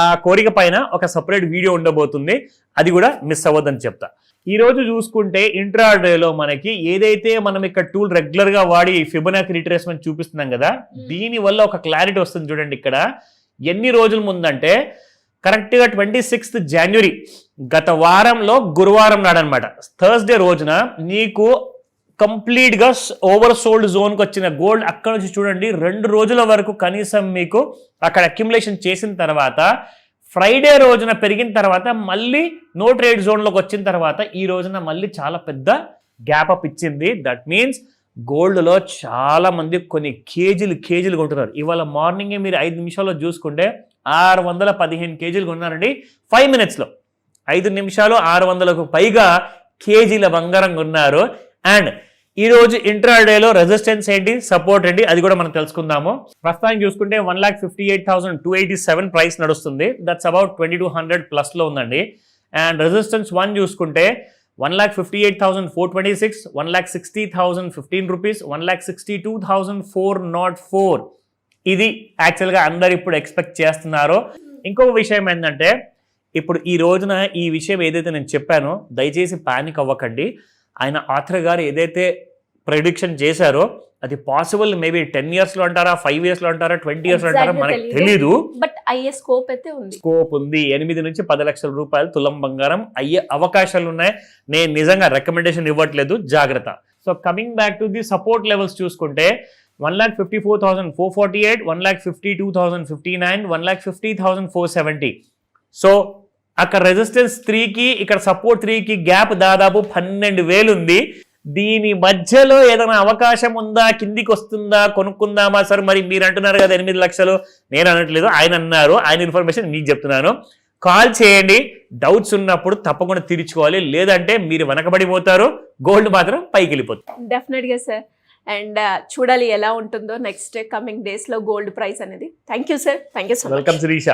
ఆ కోరిక పైన ఒక సపరేట్ వీడియో ఉండబోతుంది. అది కూడా మిస్ అవ్వద్దని చెప్తా. ఈ రోజు చూసుకుంటే ఇంట్రాడేలో మనకి ఏదైతే మనం ఇక్కడ టూల్ రెగ్యులర్గా వాడి ఫిబనాక్ రిట్రేస్మెంట్ చూపిస్తున్నాం కదా దీని వల్ల ఒక క్లారిటీ వస్తుంది చూడండి ఇక్కడ. ఎన్ని రోజుల ముందంటే కరెక్ట్గా ట్వంటీ సిక్స్త్ జనవరి గత వారంలో గురువారం నాడు అనమాట థర్స్డే రోజున నీకు కంప్లీట్గా ఓవర్ సోల్డ్ జోన్కి వచ్చిన గోల్డ్ అక్కడ నుంచి చూడండి రెండు రోజుల వరకు కనీసం మీకు అక్కడ అక్యుములేషన్ చేసిన తర్వాత ఫ్రైడే రోజున పెరిగిన తర్వాత మళ్ళీ నో ట్రేడ్ జోన్లోకి వచ్చిన తర్వాత ఈ రోజున మళ్ళీ చాలా పెద్ద గ్యాప్ అప్ ఇచ్చింది. దట్ మీన్స్ గోల్డ్లో చాలా మంది కొన్ని కేజీలు కేజీలు కొంటున్నారు. ఇవాళ మార్నింగే మీరు ఐదు నిమిషాల్లో చూసుకుంటే ఆరు వందల పదిహేను కేజీలు కొన్నారండి ఫైవ్ మినిట్స్లో ఐదు నిమిషాలు ఆరు వందలకు పైగా కేజీల బంగారం కొన్నారు. అండ్ ఈరోజు రోజు ఇంట్రాడేలో రెసిస్టెన్స్ ఏంటి? సపోర్ట్ ఏంటి? అది కూడా మనం తెలుసుకుందాము. ప్రస్తుతానికి చూసుకుంటే one lakh fifty eight thousand two eighty seven price నడుస్తుంది. That's about twenty two hundred ప్లస్లో ఉందండి. అండ్ రెసిస్టెన్స్ వన్ చూసుకుంటే one lakh fifty eight thousand four twenty six one lakh sixty thousand fifteen rupees one lakh sixty two thousand four nought four ఇది యాక్చువల్గా అందరు ఇప్పుడు expect చేస్తున్నారు. ఇంకొక విషయం ఏంటంటే ఇప్పుడు ఈ రోజున ఈ విషయం ఏదైతే నేను చెప్పానో దయచేసి పానిక్ అవ్వకండి. ఆయన ఆథర్ గారు ఏదైతే ప్రెడిక్షన్ చేశారో అది పాసిబుల్ మేబీ టెన్ ఇయర్స్లో అంటారా ఫైవ్ ఇయర్స్లో అంటారా ట్వంటీ ఇయర్స్లో అంటారా Exactly మనకు. తెలీదు. బట్ అయ్యే స్కోప్ అయితే ఉంది. స్కోప్ ఉంది. ఎనిమిది నుంచి పది లక్షల రూపాయలు తులం బంగారం అయ్యే అవకాశాలు ఉన్నాయి. నేను నిజంగా రికమెండేషన్ ఇవ్వట్లేదు. జాగ్రత్త. So coming back to the support levels చూసుకుంటే one lakh fifty four thousand four forty eight one lakh fifty two thousand fifty nine one lakh fifty thousand four seventy so అక్కడ రెసిస్టెన్స్ త్రీకి ఇక్కడ support త్రీకి gap దాదాపు పన్నెండు వేలు ఉంది. దీని మధ్యలో ఏదైనా అవకాశం ఉందా? కిందికి వస్తుందా? కొనుక్కుందామా? సార్ మరి మీరు అంటున్నారు కదా ఎనిమిది లక్షలు. నేను అనట్లేదు. ఆయన అన్నారు. ఆయన ఇన్ఫర్మేషన్ మీకు చెప్తున్నాను. కాల్ చేయండి. డౌట్స్ ఉన్నప్పుడు తప్పకుండా తీర్చుకోవాలి. లేదంటే మీరు వెనకబడిపోతారు గోల్డ్ మాత్రం పైకి వెళ్ళిపోతుంది. డెఫినెట్గా సార్ అండ్ చూడాలి ఎలా ఉంటుందో నెక్స్ట్ కమింగ్ డేస్లో గోల్డ్ ప్రైస్ అనేది. Thank you sir thank you so much welcome Shirisha